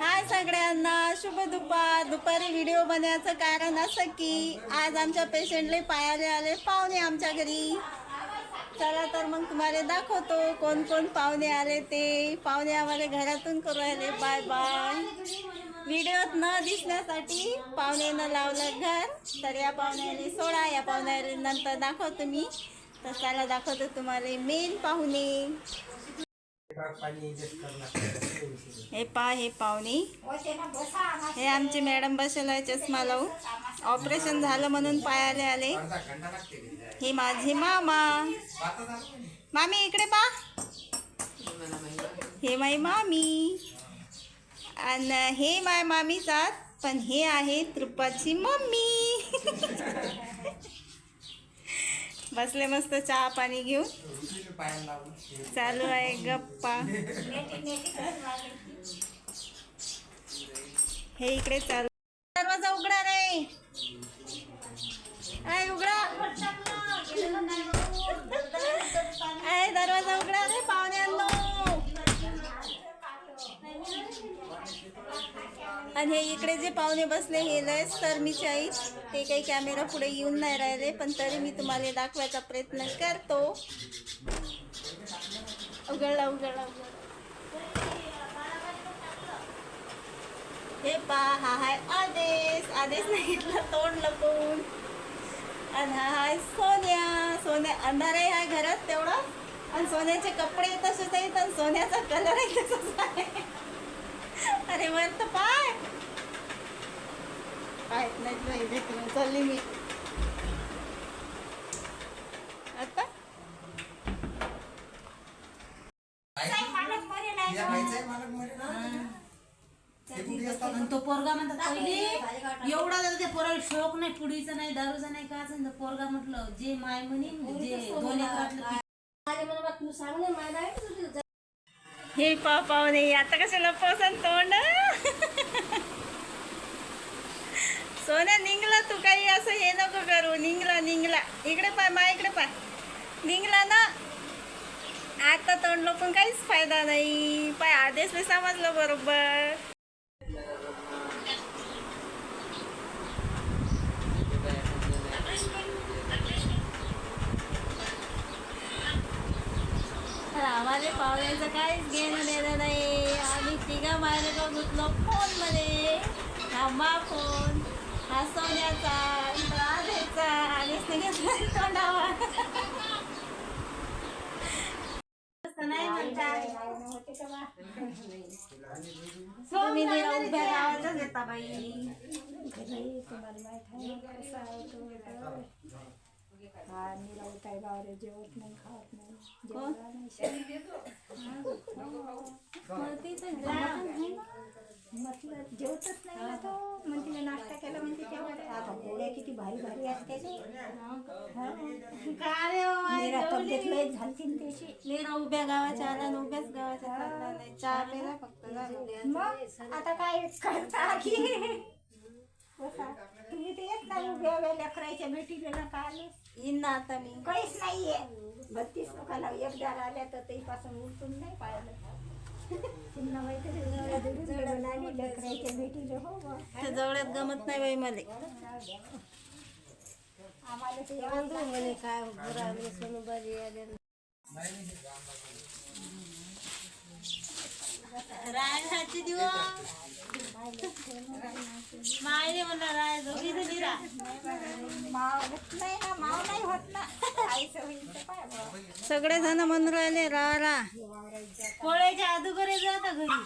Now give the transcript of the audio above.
हाय सगळ्यांना शुभ दुपार दुपारी व्हिडिओ बनवायचं कारण असं की आज आमच्या पेशंटले पायाले आले पाहुणे आमच्या घरी. चला तर मग तुम्हाला दाखवतो कोण कोण पाहुणे आले ते. पाहुणे आम्हाला घरातून करू आले बाय बाय व्हिडिओत न दिसण्यासाठी पाहुण्यानं लावलं घर. तर या पाहुण्याने सोडा या पाहुण्याने नंतर दाखवतो मी. तर त्याला दाखवतो तुम्हाला मेन पाहुणे. हे पा हे पाहुणी हे आमची मॅडम बसेल आहे चष्मा लावून. ऑपरेशन झालं म्हणून पायाले आले. हे माझे मामा. मामी इकडे पा. हे माई मामी. आणि हे माय मामी जात पण हे आहे तृपाची मम्मी. बसले मस्त चहा पाणी घेऊन. चालू आहे गप्पा. हे इकडे चालू. दरवाजा उघडा रे. आय उघडा. आणि हे इकडे जे पाहुणे बसले हे लय सरमीचे आहेत ते काही कॅमेरा पुढे येऊन नाही राहिले पण तरी मी तुम्हाला दाखवायचा प्रयत्न करतो. उघडला उघडला हे पा हा हाय आदेश आदेश नाही घेतला तोंड लपवून. आणि हा हाय सोन्या सोन्या अंधार आहे ह्या घरात तेवढा. आणि सोन्याचे कपडे तसेच आहेत आणि सोन्याचा कलर आहे तसंच आहे. तर पाय. पाय नाही चालली मी. आता. ते तो पोरगा म्हणतात पहिले एवढा झाला त्या पोराला शोक नाही पुडीचा नाही दारूचा नाही काच नाही तो पोरगा म्हटलं जे माय म्हणे जे दोन एकरातलं पीक हे पा पाहुणे आता कशाला पोसन तोंड सोन्या निघला तू काही असं हे नको करू. निघला निघला. इकडे पाय मा इकडे पाय निघला ना. आता तोंड लोकून काहीच फायदा नाही. पाय आदेशने समजलं बरोबर. आम्हाला पाहुण्याचं काहीच घेणं देणं नाही. आम्ही तिघा मायला गुतलो फोनमध्ये. मध्ये मा फोन. हा सोन्याचा राधेचा आणि घेतला तोंडावर. तसं नाही म्हणतात. तुम्ही उभ्या बाई. कोण? मग तिथं जेवण आहे ना. म्हटलं जेवतच नाही ना तो. म्हणते नाश्ता केला म्हणते तेव्हा आता पोळ्या किती भारी भारी असते हो, जेवली? तब्येत लय झालती ना त्याची. निरा उभ्या गावाच्या आला आणि उभ्याच गावाच्या चालला नाही. चहा पेला फक्त झालं. मग? आता काय करता की बसा. तुम्ही ते येत नाही उभ्या उभ्या लेकरायच्या भेटीला ना का आले येईन ना आता मी. काहीच नाहीये. बत्तीस लोकांना एकदा आल्या तर ते पासून उठून नाही पाहिलं. ते जवळ्यात गमत नाही बाई मले. काय ते यावं लागलं. काय सोनूबाजी रायची दिवस राय दोघी दिली राय. माव नाही ना माव नाही होत ना. सगळे जण म्हणून राहिले रा रा पोळ्याच्या अगोदर जाता घरी.